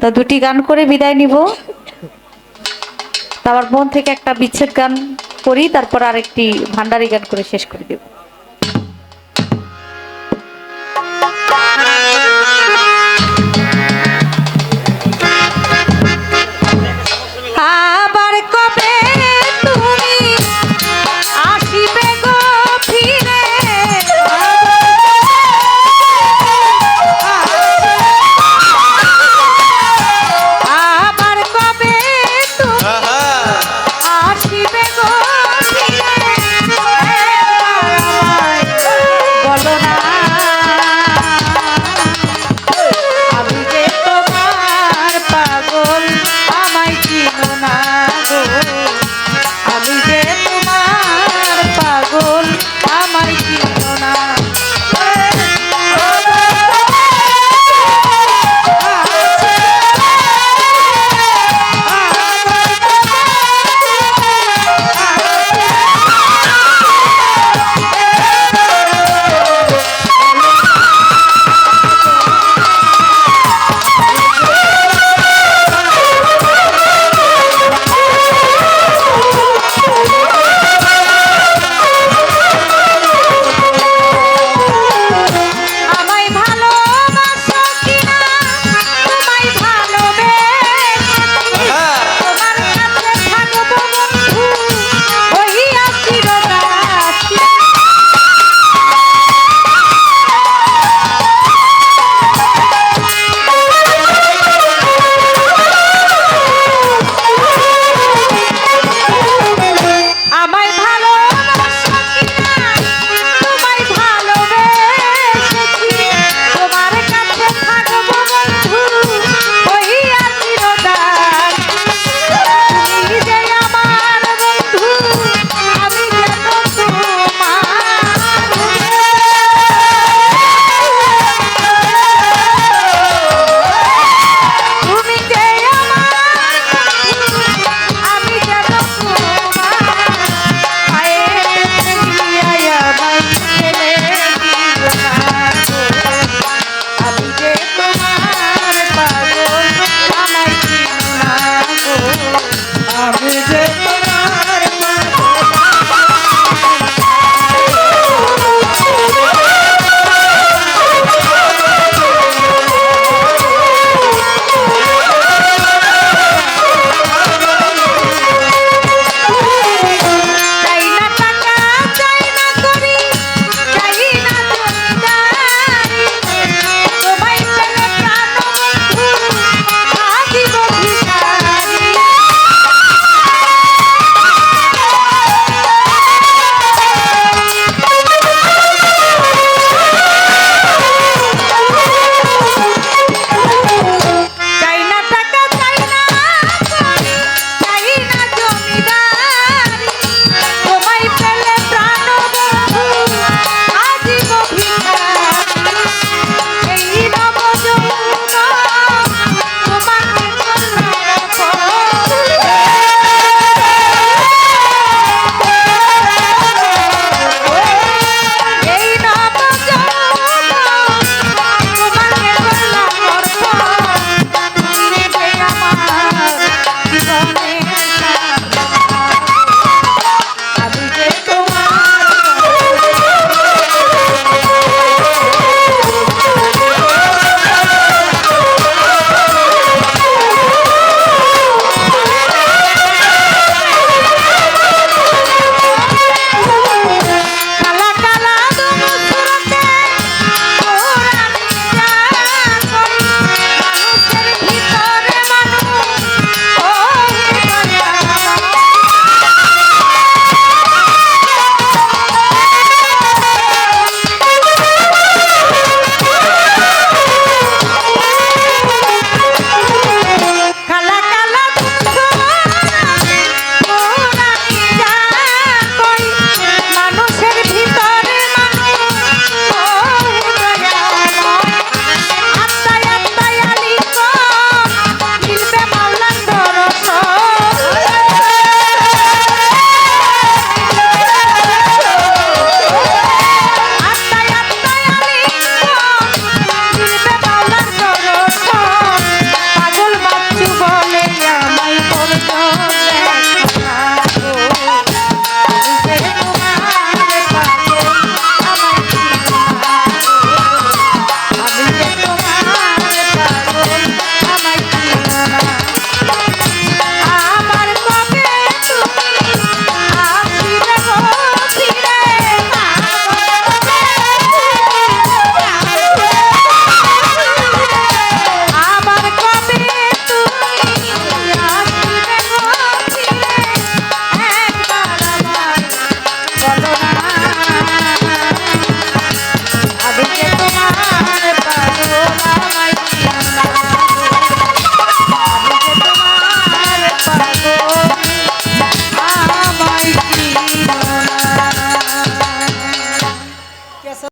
তা দুটি গান করে বিদায় নিব। তারপর মন থেকে একটা বিচ্ছেদ গান করি, তারপর আরেকটি ভান্ডারি গান করে শেষ করে দেব।